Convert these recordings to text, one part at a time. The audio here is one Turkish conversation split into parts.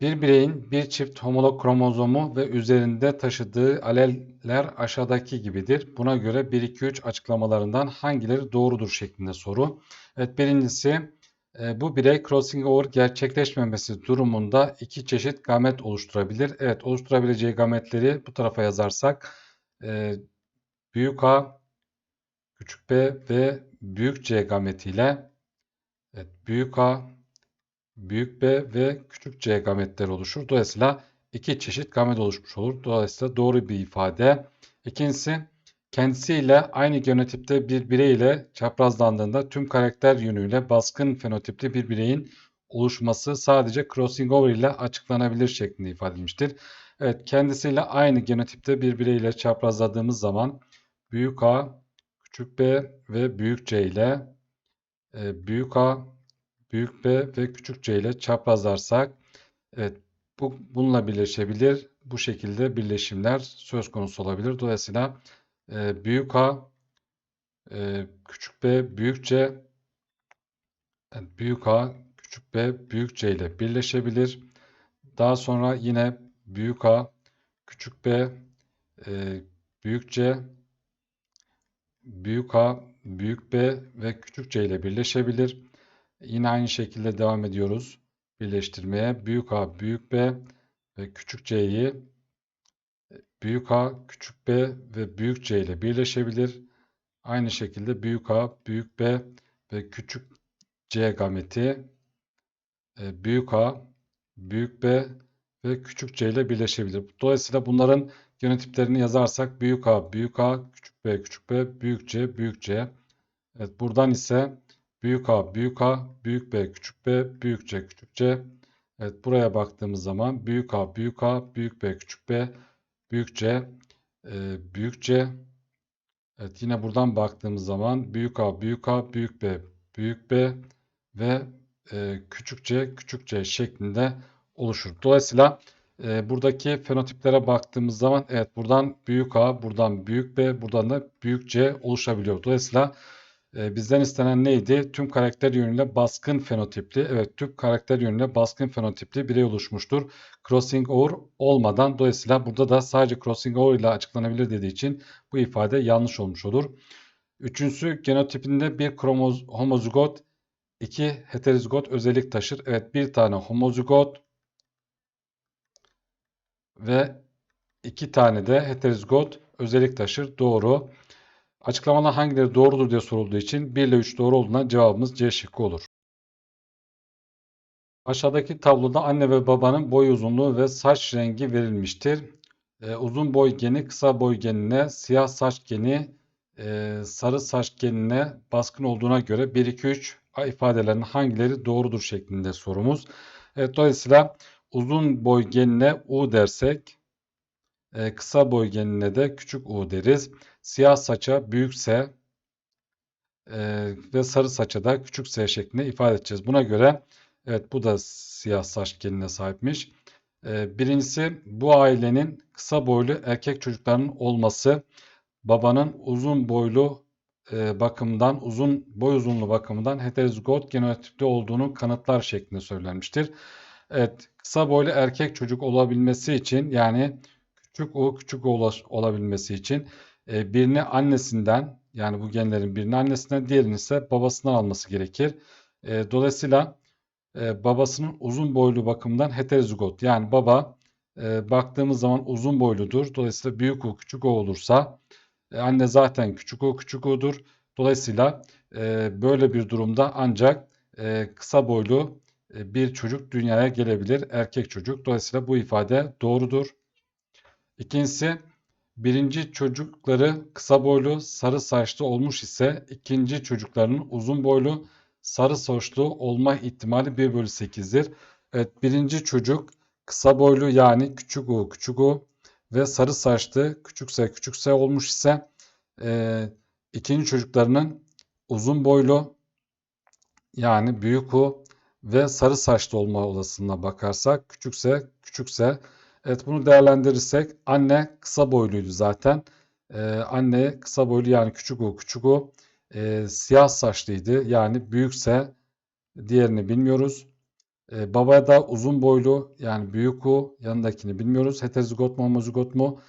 Bir bireyin bir çift homolog kromozomu ve üzerinde taşıdığı aleller aşağıdaki gibidir. Buna göre 1, 2, 3 açıklamalarından hangileri doğrudur şeklinde soru. Evet birincisi e, bu birey crossing over gerçekleşmemesi durumunda iki çeşit gamet oluşturabilir. Evet oluşturabileceği gametleri bu tarafa yazarsak e, büyük A, küçük B ve büyük C gametiyle evet, büyük A, büyük B ve küçük C gametleri oluşur. Dolayısıyla iki çeşit gamet oluşmuş olur. Dolayısıyla doğru bir ifade. İkincisi kendisiyle aynı genotipte bir birey ile çaprazlandığında tüm karakter yönüyle baskın fenotipli bir bireyin oluşması sadece crossing over ile açıklanabilir şeklinde ifade edilmiştir. Evet kendisiyle aynı genotipte bir birey ile çaprazladığımız zaman büyük A, küçük B ve büyük C ile e, büyük A, büyük B ve küçük C ile çaprazlarsak evet bu bununla birleşebilir. Bu şekilde birleşimler söz konusu olabilir. Dolayısıyla e, büyük A, e, küçük B, büyük C, yani büyük A, küçük B, büyük C ile birleşebilir. Daha sonra yine büyük A, küçük B, e, büyük C, büyük A, büyük B ve küçük C ile birleşebilir. Yine aynı şekilde devam ediyoruz birleştirmeye. Büyük A, büyük B ve küçük C'yi büyük A, küçük B ve büyük C ile birleşebilir. Aynı şekilde büyük A, büyük B ve küçük C gameti e, büyük A, büyük B ve küçük C ile birleşebilir. Dolayısıyla bunların genotiplerini yazarsak büyük A, büyük A, küçük B, küçük B, büyük C, büyük C. Evet, buradan ise büyük A, büyük A, büyük B, küçük B, büyük C, küçük C. Evet, buraya baktığımız zaman büyük A, büyük A, büyük B, küçük B, büyük C, e, büyük C. Evet, yine buradan baktığımız zaman büyük A, büyük A, büyük B, büyük B ve e, küçük c, küçük c şeklinde oluşur. Dolayısıyla e, buradaki fenotiplere baktığımız zaman evet buradan büyük A, buradan büyük B, buradan da büyük C oluşabiliyor. Dolayısıyla e, bizden istenen neydi? Tüm karakter yönüyle baskın fenotipli. Evet tüm karakter yönüyle baskın fenotipli birey oluşmuştur. Crossing over olmadan dolayısıyla burada da sadece crossing over ile açıklanabilir dediği için bu ifade yanlış olmuş olur. Üçüncüsü genotipinde bir kromoz homozigot iki heterozigot özellik taşır. Evet bir tane homozigot ve iki tane de heterozigot özellik taşır. Doğru. Açıklamalar hangileri doğrudur diye sorulduğu için 1 ile 3 doğru olduğuna cevabımız C şıkkı olur. Aşağıdaki tabloda anne ve babanın boy uzunluğu ve saç rengi verilmiştir. Ee, uzun boy geni kısa boy genine, siyah saç geni e, sarı saç genine baskın olduğuna göre 1, 2, 3 ifadelerinin hangileri doğrudur şeklinde sorumuz. Evet, dolayısıyla uzun boy genine U dersek e, kısa boy genine de küçük U deriz. Siyah saça büyük S e, ve sarı saça da küçük S şeklinde ifade edeceğiz. Buna göre evet bu da siyah saç genine sahipmiş. E, birincisi bu ailenin kısa boylu erkek çocuklarının olması babanın uzun boylu e, bakımdan uzun boy uzunluğu bakımından heterozigot genotipli olduğunu kanıtlar şeklinde söylenmiştir. Evet, kısa boylu erkek çocuk olabilmesi için yani küçük o küçük o olabilmesi için e, birini annesinden yani bu genlerin birini annesinden diğerini ise babasından alması gerekir. E, dolayısıyla e, babasının uzun boylu bakımından heterozigot yani baba e, baktığımız zaman uzun boyludur. Dolayısıyla büyük o küçük o olursa e, anne zaten küçük o küçük o'dur. Dolayısıyla e, böyle bir durumda ancak e, kısa boylu e, bir çocuk dünyaya gelebilir. Erkek çocuk. Dolayısıyla bu ifade doğrudur. İkincisi birinci çocukları kısa boylu sarı saçlı olmuş ise ikinci çocuklarının uzun boylu sarı saçlı olma ihtimali 1 bölü 8'dir. Evet birinci çocuk kısa boylu yani küçük u küçük u ve sarı saçlı küçükse küçükse olmuş ise e, ikinci çocuklarının uzun boylu yani büyük u ve sarı saçlı olma olasılığına bakarsak küçükse küçükse evet bunu değerlendirirsek anne kısa boyluydu zaten. Ee, anne kısa boylu yani küçük u küçük u e, siyah saçlıydı yani büyükse diğerini bilmiyoruz. E, babaya da uzun boylu yani büyük U yanındakini bilmiyoruz. Heterozigot mu homozigot mu?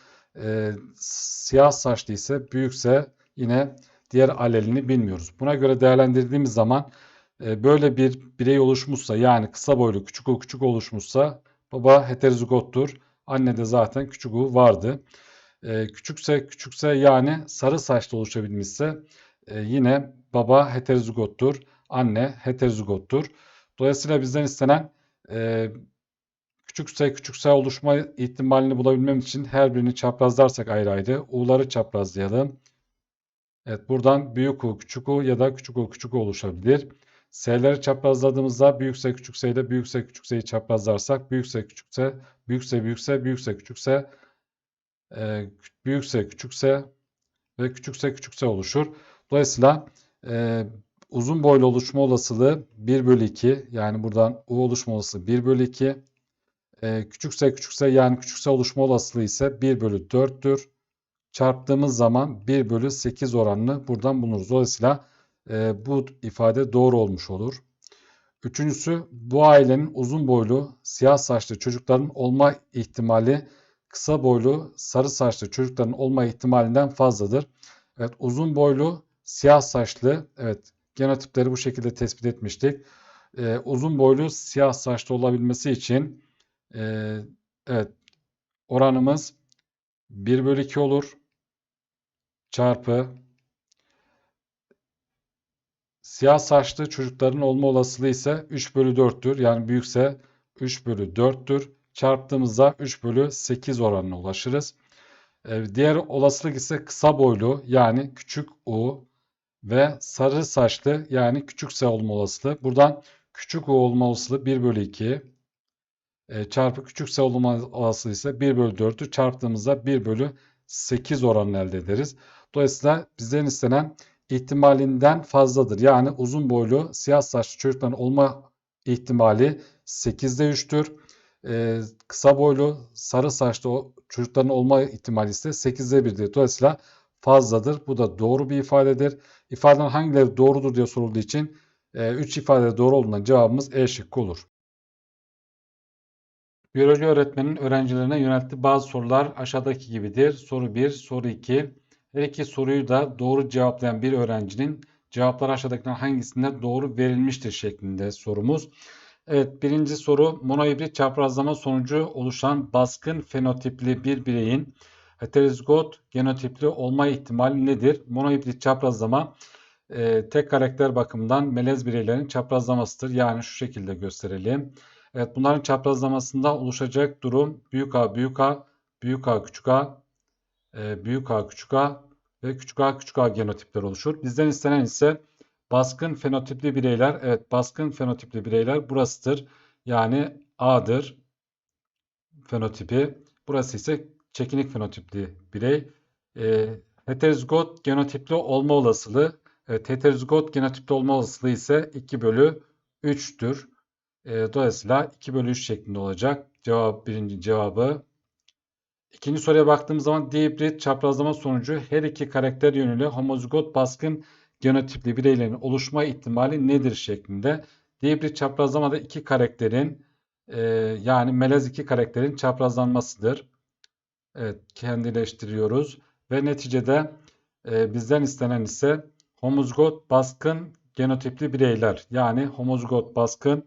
E, siyah saçlı ise büyükse yine diğer alelini bilmiyoruz. Buna göre değerlendirdiğimiz zaman e, böyle bir birey oluşmuşsa yani kısa boylu küçük U küçük oluşmuşsa baba heterozigottur. Anne de zaten küçük U vardı. E, küçükse küçükse yani sarı saçlı oluşabilmişse e, yine baba heterozigottur. Anne heterozigottur. Dolayısıyla bizden istenen e, küçükse küçükse oluşma ihtimalini bulabilmem için her birini çaprazlarsak ayrı ayrı. U'ları çaprazlayalım. Evet buradan büyük U küçük U ya da küçük U küçük U oluşabilir. S'leri çaprazladığımızda büyükse küçükse ile büyükse küçükseyi çaprazlarsak büyükse küçükse büyükse büyükse büyükse küçükse e, büyükse küçükse ve küçükse küçükse oluşur. Dolayısıyla e, uzun boylu oluşma olasılığı 1 bölü 2 yani buradan U oluşma olasılığı 1 bölü 2 e, küçükse küçükse yani küçükse oluşma olasılığı ise 1 bölü 4'tür. Çarptığımız zaman 1 bölü 8 oranını buradan buluruz. Dolayısıyla e, bu ifade doğru olmuş olur. Üçüncüsü bu ailenin uzun boylu siyah saçlı çocukların olma ihtimali kısa boylu sarı saçlı çocukların olma ihtimalinden fazladır. Evet uzun boylu siyah saçlı evet genotipleri bu şekilde tespit etmiştik. Ee, uzun boylu siyah saçlı olabilmesi için e, evet oranımız 1 bölü 2 olur çarpı siyah saçlı çocukların olma olasılığı ise 3 bölü 4'tür. Yani büyükse 3 bölü 4'tür. Çarptığımızda 3 bölü 8 oranına ulaşırız. Ee, diğer olasılık ise kısa boylu yani küçük u ve sarı saçlı yani küçükse olma olasılığı. Buradan küçük u olma olasılığı 1 bölü 2 e, çarpı küçükse olma olasılığı ise 1 bölü 4'ü çarptığımızda 1 bölü 8 oranını elde ederiz. Dolayısıyla bizden istenen ihtimalinden fazladır. Yani uzun boylu siyah saçlı çocukların olma ihtimali 8'de 3'tür. Ee, kısa boylu sarı saçlı çocukların olma ihtimali ise 8'de 1'dir. Dolayısıyla fazladır. Bu da doğru bir ifadedir. İfadenin hangileri doğrudur diye sorulduğu için 3 e, ifade doğru olduğundan cevabımız E şıkkı olur. Biyoloji öğretmenin öğrencilerine yönelttiği bazı sorular aşağıdaki gibidir. Soru 1, soru 2. Her iki soruyu da doğru cevaplayan bir öğrencinin cevapları aşağıdakilerden hangisinde doğru verilmiştir şeklinde sorumuz. Evet birinci soru monohibrit çaprazlama sonucu oluşan baskın fenotipli bir bireyin heterozigot genotipli olma ihtimali nedir? Monohibrit çaprazlama e, tek karakter bakımından melez bireylerin çaprazlamasıdır. Yani şu şekilde gösterelim. Evet bunların çaprazlamasında oluşacak durum büyük A büyük A, büyük A küçük A, e, büyük A küçük A ve küçük A küçük A genotipler oluşur. Bizden istenen ise baskın fenotipli bireyler. Evet baskın fenotipli bireyler burasıdır. Yani A'dır fenotipi. Burası ise çekinik fenotipli birey. E, heterozigot genotipli olma olasılığı. Evet, heterozigot genotipli olma olasılığı ise 2 bölü 3'tür. E, dolayısıyla 2 bölü 3 şeklinde olacak. Cevap birinci cevabı. İkinci soruya baktığımız zaman dihibrit çaprazlama sonucu her iki karakter yönüyle homozigot baskın genotipli bireylerin oluşma ihtimali nedir şeklinde. Dihibrit çaprazlamada iki karakterin e, yani melez iki karakterin çaprazlanmasıdır. Evet kendileştiriyoruz ve neticede e, bizden istenen ise homozigot baskın genotipli bireyler yani homozigot baskın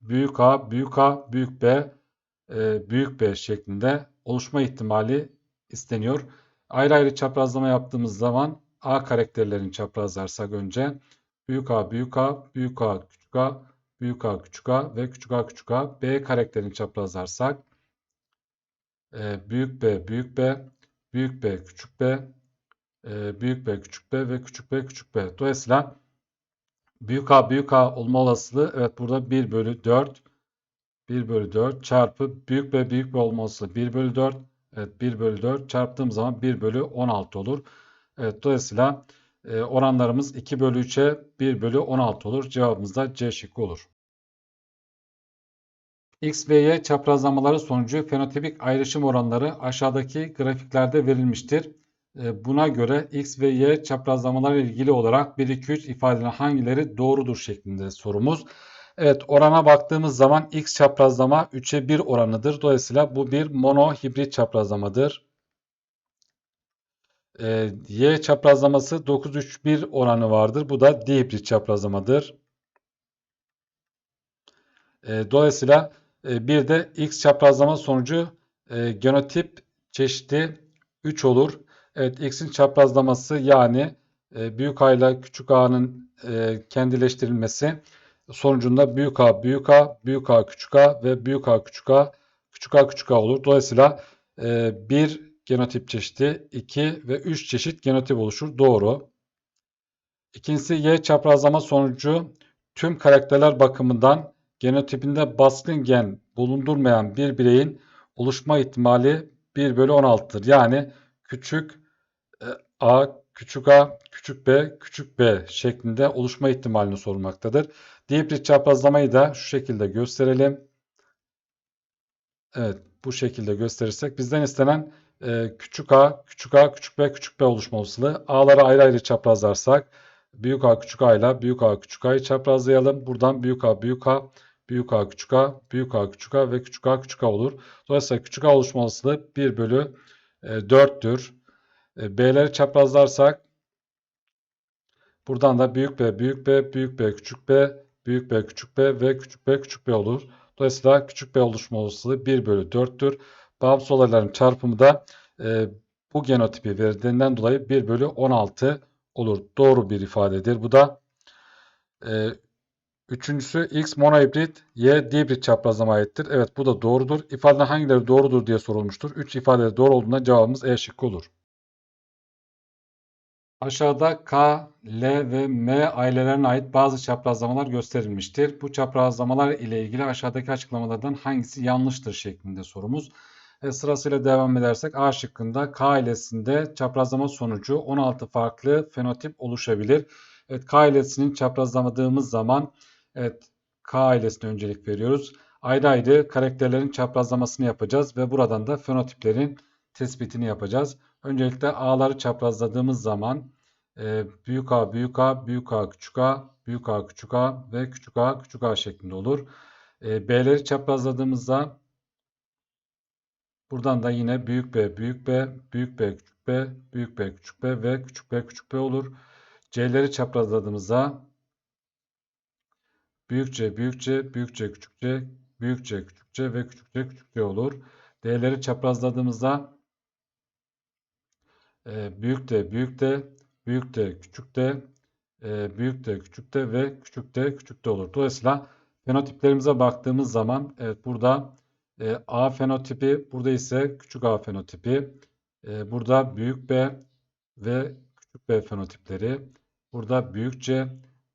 büyük A, büyük A, büyük B, e, büyük B şeklinde oluşma ihtimali isteniyor. Ayrı ayrı çaprazlama yaptığımız zaman A karakterlerini çaprazlarsak önce büyük A, büyük A, büyük A, küçük A, büyük A, küçük A ve küçük A, küçük A, B karakterini çaprazlarsak e, büyük B, büyük B, büyük B, küçük B, e, büyük B, küçük B ve küçük B, küçük B. Dolayısıyla Büyük A büyük A olma olasılığı evet burada 1 bölü 4 1 bölü 4 çarpı büyük B büyük B olma olasılığı 1 bölü 4 evet 1 bölü 4 çarptığım zaman 1 bölü 16 olur. Evet dolayısıyla e, oranlarımız 2 bölü 3'e 1 bölü 16 olur. Cevabımız da C şıkkı olur. X ve Y çaprazlamaları sonucu fenotipik ayrışım oranları aşağıdaki grafiklerde verilmiştir. E, buna göre x ve y çaprazlamaları ilgili olarak 1, 2, 3 ifadelerinin hangileri doğrudur şeklinde sorumuz. Evet orana baktığımız zaman x çaprazlama 3'e 1 oranıdır. Dolayısıyla bu bir monohibrit çaprazlamadır. Ee, y çaprazlaması 9-3-1 oranı vardır. Bu da dihibrit çaprazlamadır. Ee, dolayısıyla e, bir de x çaprazlama sonucu e, genotip çeşidi 3 olur. Evet x'in çaprazlaması yani e, büyük a ile küçük a'nın e, kendileştirilmesi sonucunda büyük A, büyük A, büyük A, küçük A ve büyük A, küçük A, küçük A, küçük A olur. Dolayısıyla e, bir genotip çeşidi, 2 ve 3 çeşit genotip oluşur. Doğru. İkincisi Y çaprazlama sonucu tüm karakterler bakımından genotipinde baskın gen bulundurmayan bir bireyin oluşma ihtimali 1 bölü 16'tır. Yani küçük e, a, küçük a, küçük b, küçük b şeklinde oluşma ihtimalini sormaktadır. Dihibrit çaprazlamayı da şu şekilde gösterelim. Evet bu şekilde gösterirsek bizden istenen e, küçük a, küçük a, küçük b, küçük b oluşma olasılığı. A'ları ayrı ayrı çaprazlarsak büyük a, küçük a ile büyük a, küçük a'yı çaprazlayalım. Buradan büyük a, büyük a, büyük a, küçük a, büyük a, küçük a ve küçük a, küçük a olur. Dolayısıyla küçük a oluşma olasılığı 1 bölü e, 4'tür. E, B'leri çaprazlarsak buradan da büyük B, büyük B, büyük B, küçük B, büyük B, küçük B ve küçük B, küçük B olur. Dolayısıyla küçük B oluşma olasılığı 1 bölü 4'tür. Bağımsız olayların çarpımı da e, bu genotipi verdiğinden dolayı 1 bölü 16 olur. Doğru bir ifadedir. Bu da e, üçüncüsü X monohibrit, Y dihibrit çaprazlama aittir. Evet bu da doğrudur. İfadenin hangileri doğrudur diye sorulmuştur. 3 ifade doğru olduğunda cevabımız E şıkkı olur. Aşağıda K, L ve M ailelerine ait bazı çaprazlamalar gösterilmiştir. Bu çaprazlamalar ile ilgili aşağıdaki açıklamalardan hangisi yanlıştır şeklinde sorumuz. E, sırasıyla devam edersek A şıkkında K ailesinde çaprazlama sonucu 16 farklı fenotip oluşabilir. Evet K ailesinin çaprazlamadığımız zaman evet K ailesine öncelik veriyoruz. Ayrı ayrı karakterlerin çaprazlamasını yapacağız ve buradan da fenotiplerin tespitini yapacağız. Öncelikle A'ları çaprazladığımız zaman e, büyük A, büyük A, büyük A, küçük A, büyük A, küçük A ve küçük A, küçük A şeklinde olur. E, B'leri çaprazladığımızda buradan da yine büyük B, büyük B, büyük B, küçük B, büyük B, küçük B ve küçük B, küçük B olur. C'leri çaprazladığımızda büyük C, büyük C, büyük C, küçük C, büyük C, küçük C ve küçük C, küçük C olur. D'leri çaprazladığımızda e, büyük de büyük de büyük de küçük de e, büyük de küçük de ve küçük de küçük de olur. Dolayısıyla fenotiplerimize baktığımız zaman evet burada e, A fenotipi burada ise küçük A fenotipi e, burada büyük B ve küçük B fenotipleri burada büyük C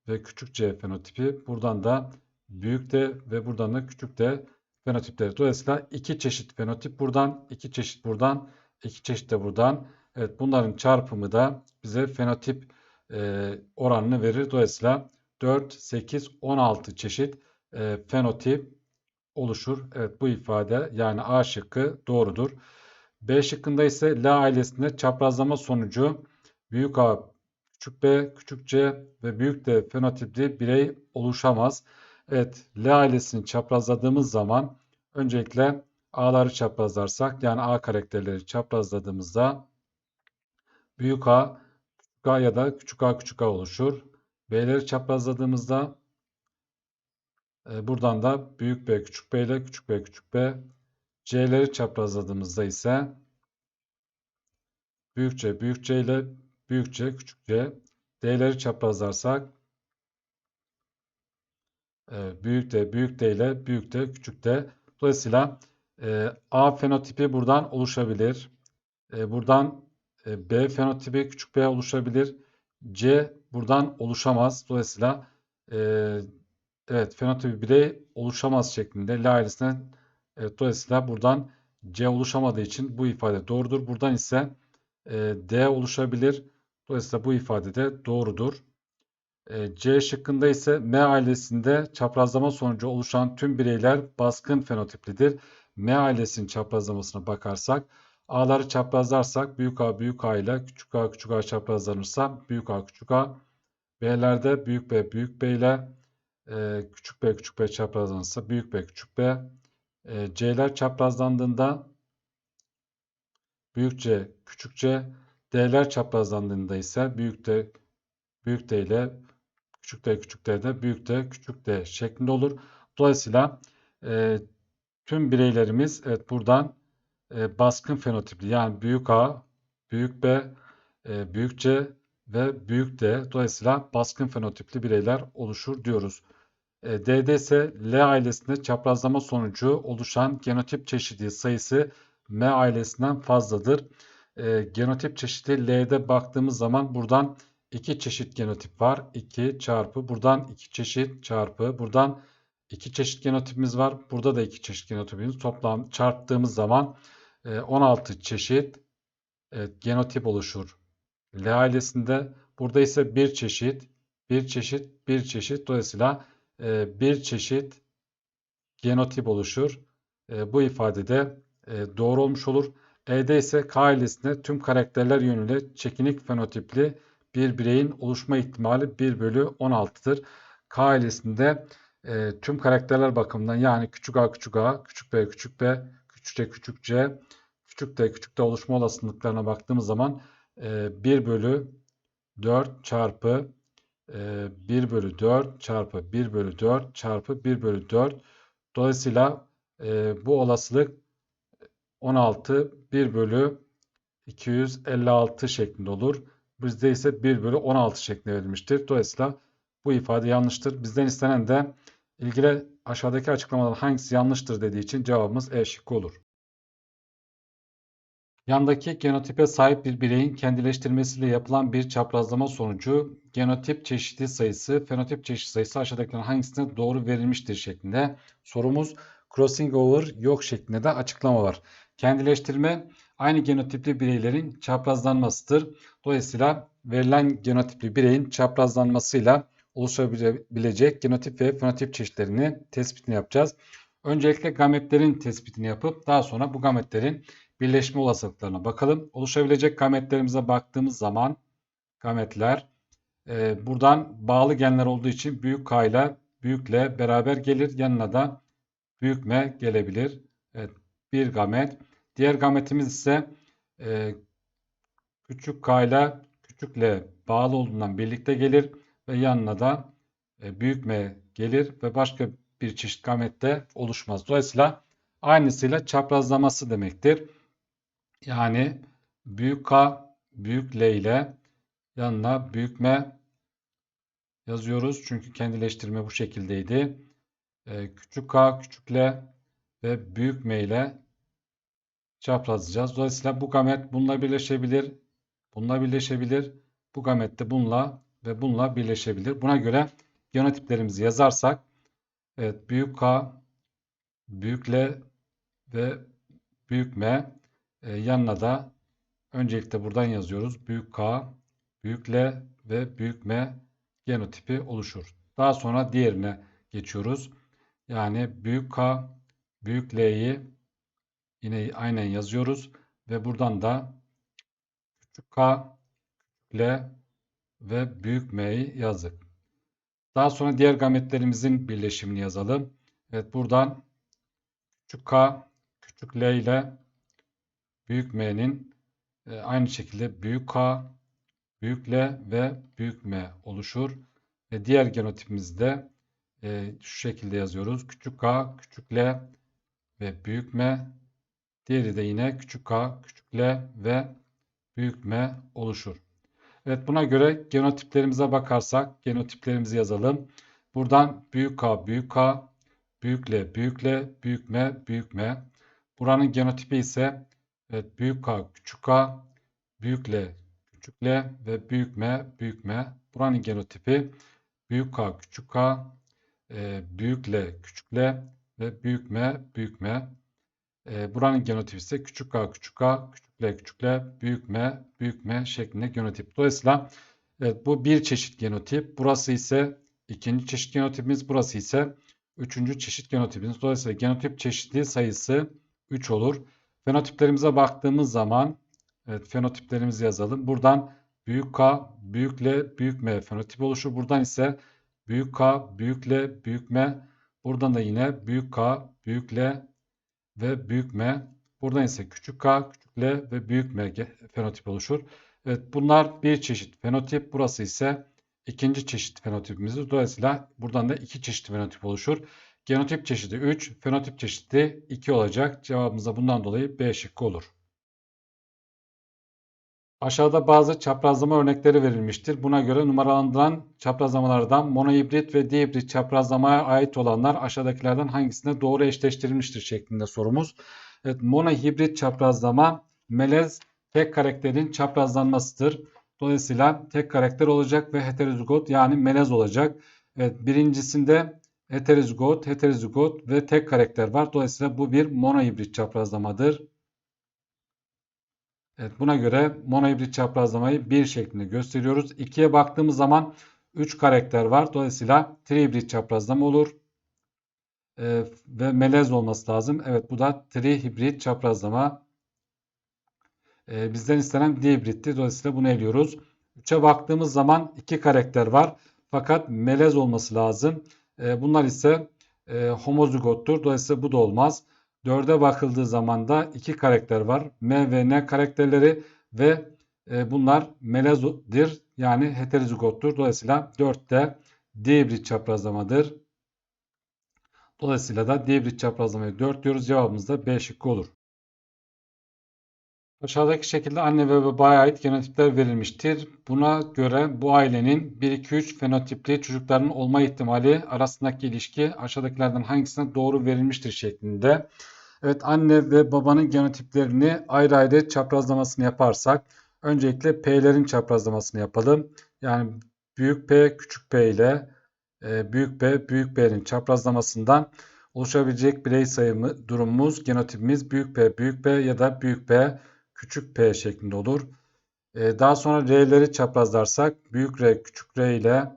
ve küçük C fenotipi buradan da büyük D ve buradan da küçük D fenotipleri. Dolayısıyla iki çeşit fenotip buradan, iki çeşit buradan, iki çeşit de buradan. Evet bunların çarpımı da bize fenotip e, oranını verir. Dolayısıyla 4, 8, 16 çeşit e, fenotip oluşur. Evet bu ifade yani A şıkkı doğrudur. B şıkkında ise L ailesinde çaprazlama sonucu büyük A, küçük B, küçük C ve büyük D fenotipli birey oluşamaz. Evet L ailesini çaprazladığımız zaman öncelikle A'ları çaprazlarsak yani A karakterleri çaprazladığımızda büyük A, küçük A ya da küçük A küçük A oluşur. B'leri çaprazladığımızda e, buradan da büyük B küçük B ile küçük B küçük B. C'leri çaprazladığımızda ise büyük C büyük C ile büyük C küçük C. D'leri çaprazlarsak e, büyük D büyük D ile büyük D küçük D. Dolayısıyla e, A fenotipi buradan oluşabilir. Buradan e, B fenotipi küçük b oluşabilir. C buradan oluşamaz. Dolayısıyla e, evet fenotipi birey oluşamaz şeklinde L ailesine evet, dolayısıyla buradan C oluşamadığı için bu ifade doğrudur. Buradan ise e, D oluşabilir. Dolayısıyla bu ifade de doğrudur. E, C şıkkında ise M ailesinde çaprazlama sonucu oluşan tüm bireyler baskın fenotiplidir. M ailesinin çaprazlamasına bakarsak A'ları çaprazlarsak büyük A büyük A ile küçük A küçük A çaprazlanırsa büyük A küçük A. B'lerde büyük B büyük B ile e, küçük b küçük b çaprazlanırsa büyük B küçük B. E, C'ler çaprazlandığında büyük C küçük C. D'ler çaprazlandığında ise büyük D büyük D ile küçük D küçük D de büyük D küçük D şeklinde olur. Dolayısıyla e, tüm bireylerimiz evet buradan e, baskın fenotipli yani büyük A, büyük B, e, büyük C ve büyük D. Dolayısıyla baskın fenotipli bireyler oluşur diyoruz. E, D'de ise L ailesinde çaprazlama sonucu oluşan genotip çeşidi sayısı M ailesinden fazladır. E, genotip çeşidi L'de baktığımız zaman buradan iki çeşit genotip var. 2 çarpı buradan iki çeşit çarpı buradan iki çeşit genotipimiz var. Burada da iki çeşit genotipimiz toplam çarptığımız zaman 16 çeşit evet, genotip oluşur. L ailesinde burada ise bir çeşit, bir çeşit, bir çeşit. Dolayısıyla e, bir çeşit genotip oluşur. E, bu ifadede e, doğru olmuş olur. E'de ise K ailesinde tüm karakterler yönüyle çekinik fenotipli bir bireyin oluşma ihtimali 1 bölü 16'dır. K ailesinde e, tüm karakterler bakımından yani küçük a küçük a, küçük b küçük b, küçük c küçük c, küçük d küçük d oluşma olasılıklarına baktığımız zaman e, 1 bölü 4 çarpı e, 1 bölü 4 çarpı 1 bölü 4 çarpı 1 bölü 4. Dolayısıyla e, bu olasılık 16 1 bölü 256 şeklinde olur. Bizde ise 1 bölü 16 şeklinde verilmiştir. Dolayısıyla bu ifade yanlıştır. Bizden istenen de ilgili aşağıdaki açıklamaların hangisi yanlıştır dediği için cevabımız E şıkkı olur. Yandaki genotipe sahip bir bireyin kendileştirmesiyle yapılan bir çaprazlama sonucu genotip çeşidi sayısı, fenotip çeşidi sayısı aşağıdakilerin hangisine doğru verilmiştir şeklinde. Sorumuz crossing over yok şeklinde de açıklama var. Kendileştirme aynı genotipli bireylerin çaprazlanmasıdır. Dolayısıyla verilen genotipli bireyin çaprazlanmasıyla oluşabilecek genotip ve fenotip çeşitlerini tespitini yapacağız. Öncelikle gametlerin tespitini yapıp daha sonra bu gametlerin birleşme olasılıklarına bakalım. Oluşabilecek gametlerimize baktığımız zaman gametler e, buradan bağlı genler olduğu için büyük K ile büyük L beraber gelir. Yanına da büyük M gelebilir. Evet, bir gamet. Diğer gametimiz ise e, küçük K ile küçük L bağlı olduğundan birlikte gelir ve yanına da e, büyük M gelir ve başka bir çeşit gamet de oluşmaz. Dolayısıyla aynısıyla çaprazlaması demektir. Yani büyük K büyük L ile yanına büyük M yazıyoruz. Çünkü kendileştirme bu şekildeydi. Ee, küçük K küçük L ve büyük M ile çaprazlayacağız. Dolayısıyla bu gamet bununla birleşebilir. Bununla birleşebilir. Bu gamet de bununla ve bununla birleşebilir. Buna göre genotiplerimizi yazarsak evet büyük K büyük L ve büyük M e, yanına da öncelikle buradan yazıyoruz. Büyük K, büyük L ve büyük M genotipi oluşur. Daha sonra diğerine geçiyoruz. Yani büyük K, büyük L'yi yine aynen yazıyoruz. Ve buradan da küçük K, küçük L ve büyük M'yi yazdık. Daha sonra diğer gametlerimizin birleşimini yazalım. Evet buradan küçük K, küçük L ile büyük M'nin e, aynı şekilde büyük K, büyük L ve büyük M oluşur. Ve diğer genotipimizde e, şu şekilde yazıyoruz. Küçük K, küçük L ve büyük M. Diğeri de yine küçük K, küçük L ve büyük M oluşur. Evet buna göre genotiplerimize bakarsak genotiplerimizi yazalım. Buradan büyük K, büyük K, büyük L, büyük L, büyük M, büyük M. Buranın genotipi ise Evet büyük K küçük K, büyük L küçük L ve büyük M büyük M. Buranın genotipi büyük K küçük K, e, büyük L küçük L ve büyük M büyük M. E, buranın genotipi ise küçük K küçük K, küçük L küçük L, büyük M büyük M şeklinde genotip. Dolayısıyla evet, bu bir çeşit genotip. Burası ise ikinci çeşit genotipimiz. Burası ise üçüncü çeşit genotipimiz. Dolayısıyla genotip çeşitli sayısı 3 olur. Fenotiplerimize baktığımız zaman evet fenotiplerimizi yazalım. Buradan büyük K, büyük L, büyük M fenotip oluşur. Buradan ise büyük K, büyük L, büyük M. Buradan da yine büyük K, büyük L ve büyük M. Buradan ise küçük K, L ve büyük M ge- fenotip oluşur. Evet bunlar bir çeşit fenotip. Burası ise ikinci çeşit fenotipimizdir. Dolayısıyla buradan da iki çeşit fenotip oluşur. Genotip çeşidi 3, fenotip çeşidi 2 olacak. Cevabımız da bundan dolayı B şıkkı olur. Aşağıda bazı çaprazlama örnekleri verilmiştir. Buna göre numaralandıran çaprazlamalardan monohibrit ve dihibrit çaprazlamaya ait olanlar aşağıdakilerden hangisine doğru eşleştirilmiştir şeklinde sorumuz. Evet, monohibrit çaprazlama melez tek karakterin çaprazlanmasıdır. Dolayısıyla tek karakter olacak ve heterozigot yani melez olacak. Evet, birincisinde heterozigot, heterozigot ve tek karakter var. Dolayısıyla bu bir monohibrit çaprazlamadır. Evet, buna göre monohibrit çaprazlamayı 1 şeklinde gösteriyoruz. 2'ye baktığımız zaman 3 karakter var. Dolayısıyla trihibrit çaprazlama olur. Ee, ve melez olması lazım. Evet bu da trihibrit çaprazlama. Ee, bizden istenen dihibritti. Dolayısıyla bunu eliyoruz. 3'e baktığımız zaman 2 karakter var. Fakat melez olması lazım. Ee, bunlar ise e, homozigottur. Dolayısıyla bu da olmaz. 4'e bakıldığı zaman da iki karakter var. M ve N karakterleri ve e, bunlar melezdir yani heterozigottur. Dolayısıyla 4'te dihibrit çaprazlamadır. Dolayısıyla da dihibrit çaprazlamayı 4 diyoruz. Cevabımız da B şıkkı olur. Aşağıdaki şekilde anne ve babaya ait genotipler verilmiştir. Buna göre bu ailenin 1-2-3 fenotipli çocukların olma ihtimali arasındaki ilişki aşağıdakilerden hangisine doğru verilmiştir şeklinde. Evet anne ve babanın genotiplerini ayrı ayrı çaprazlamasını yaparsak öncelikle P'lerin çaprazlamasını yapalım. Yani büyük P küçük P ile büyük P büyük P'nin çaprazlamasından oluşabilecek birey sayımı durumumuz genotipimiz büyük P büyük P ya da büyük P küçük p şeklinde olur. Ee, daha sonra r'leri çaprazlarsak büyük r küçük r ile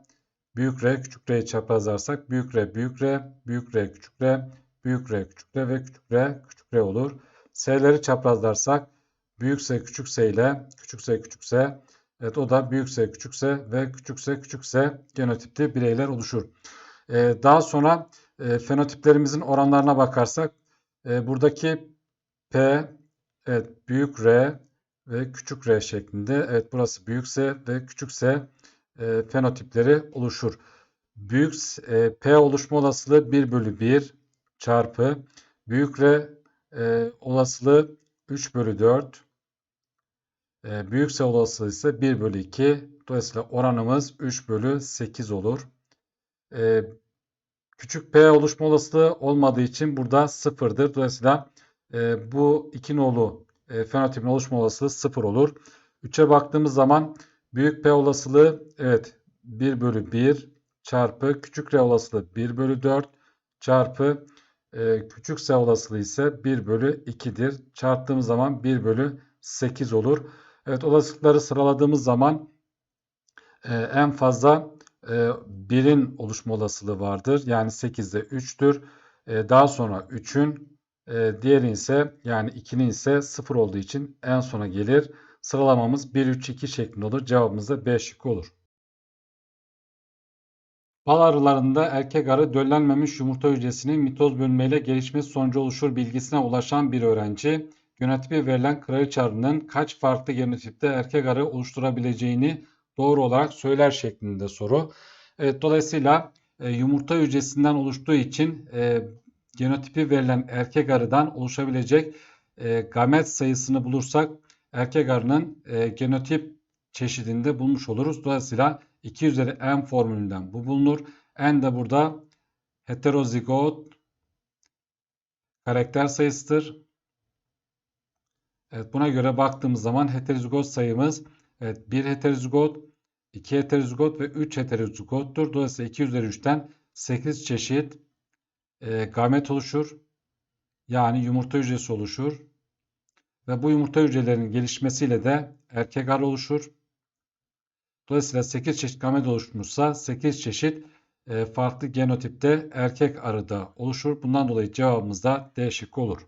büyük r küçük r'yi çaprazlarsak büyük r büyük r büyük r küçük r büyük r küçük r ve küçük r küçük r olur. s'leri çaprazlarsak büyük s küçük s ile küçük s küçük s Evet o da büyük S küçük s ve küçük s küçük s genotipli bireyler oluşur. Ee, daha sonra e, fenotiplerimizin oranlarına bakarsak e, buradaki P Evet büyük R ve küçük R şeklinde. Evet burası büyük S ve küçük S e, fenotipleri oluşur. Büyük e, P oluşma olasılığı 1 bölü 1 çarpı büyük R e, olasılığı 3 bölü 4 e, büyük S olasılığı ise 1 bölü 2 dolayısıyla oranımız 3 bölü 8 olur. E, küçük P oluşma olasılığı olmadığı için burada sıfırdır. Dolayısıyla e, bu iki nolu e, fenotipin oluşma olasılığı 0 olur. 3'e baktığımız zaman büyük P olasılığı evet 1 bölü 1 çarpı küçük R olasılığı 1 bölü 4 çarpı e, küçük S olasılığı ise 1 bölü 2'dir. Çarptığımız zaman 1 bölü 8 olur. Evet olasılıkları sıraladığımız zaman e, en fazla e, 1'in oluşma olasılığı vardır. Yani 8'de 3'tür. E, daha sonra 3'ün e, diğeri ise yani 2'nin ise 0 olduğu için en sona gelir. Sıralamamız 1, 3, 2 şeklinde olur. Cevabımız da B şıkkı olur. Bal arılarında erkek arı döllenmemiş yumurta hücresinin mitoz bölünmeyle gelişmesi sonucu oluşur bilgisine ulaşan bir öğrenci, genotipi verilen kraliçe kaç farklı genotipte erkek arı oluşturabileceğini doğru olarak söyler şeklinde soru. Evet, dolayısıyla e, yumurta hücresinden oluştuğu için e, genotipi verilen erkek arıdan oluşabilecek e, gamet sayısını bulursak erkek arının e, genotip çeşidinde bulmuş oluruz. Dolayısıyla 2 üzeri n formülünden bu bulunur. N de burada heterozigot karakter sayısıdır. Evet, buna göre baktığımız zaman heterozigot sayımız evet, 1 heterozigot, 2 heterozigot ve 3 heterozigottur. Dolayısıyla 2 üzeri 3'ten 8 çeşit e, gamet oluşur. Yani yumurta hücresi oluşur. Ve bu yumurta hücrelerinin gelişmesiyle de erkek arı oluşur. Dolayısıyla 8 çeşit gamet oluşmuşsa 8 çeşit e, farklı genotipte erkek arıda oluşur. Bundan dolayı cevabımız da D şıkkı olur.